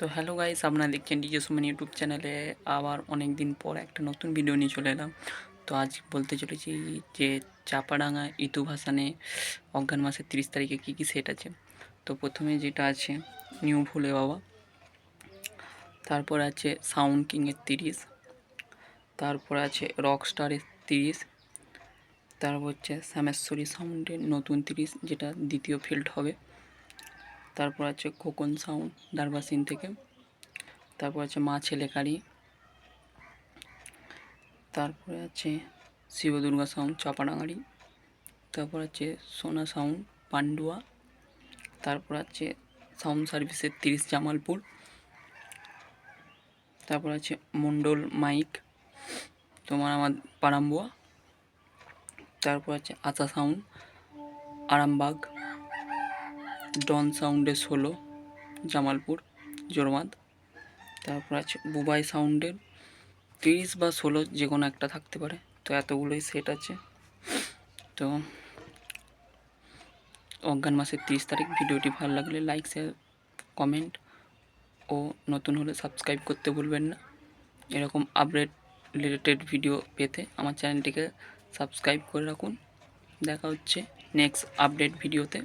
তো hello guys, আপনারা দেখছেন ডিজে সুমন ইউটিউব চ্যানেলে। আবার অনেক দিন পর একটা নতুন ভিডিও নিয়ে চলে এলাম। তো আজ বলতে চলেছি যে চাপাডাঙ্গা ইতু ভাসানে অজ্ঞান মাসের তিরিশ তারিখে কী কী সেট আছে। তো প্রথমে যেটা আছে, নিউ ভুলে বাবা। তারপর আছে সাউন্ড কিংয়ের তিরিশ। তারপর আছে রক স্টারের তিরিশ। তারপর হচ্ছে শ্যামেশ্বরী সাউন্ডের নতুন তিরিশ, যেটা দ্বিতীয় ফিল্ড হবে। তারপর আছে খোকন সাউন্ড দারবাসিন থেকে। তারপর আছে মা, ছেলে ছেলেকারি তারপরে আছে শিবদুর্গা সাউন্ড চাপাডাঙ্গারি। তারপর আছে সোনা সাউন্ড পান্ডুয়া। তারপর আছে সাউন্ড সার্ভিসের তিরিশ জামালপুর। তারপর আছে মণ্ডল মাইক, তোমার আমার পারাম্বুয়া তারপর আছে আশা সাউন্ড আরামবাগ। ডন সাউন্ডের ষোলো জামালপুর, জোরমাদ। তারপর আছে বুবাই সাউন্ডের তিরিশ বা ষোলো যে কোনো একটা থাকতে পারে। তো এতগুলোই সেট আছে। তো অজ্ঞান মাসের তিরিশ তারিখ ভিডিওটি ভালো লাগলে লাইক শেয়ার কমেন্ট ও নতুন হলে সাবস্ক্রাইব করতে ভুলবেন না। এরকম আপডেট রিলেটেড ভিডিও পেতে আমার চ্যানেলটিকে সাবস্ক্রাইব করে রাখুন। দেখা হচ্ছে নেক্সট আপডেট ভিডিওতে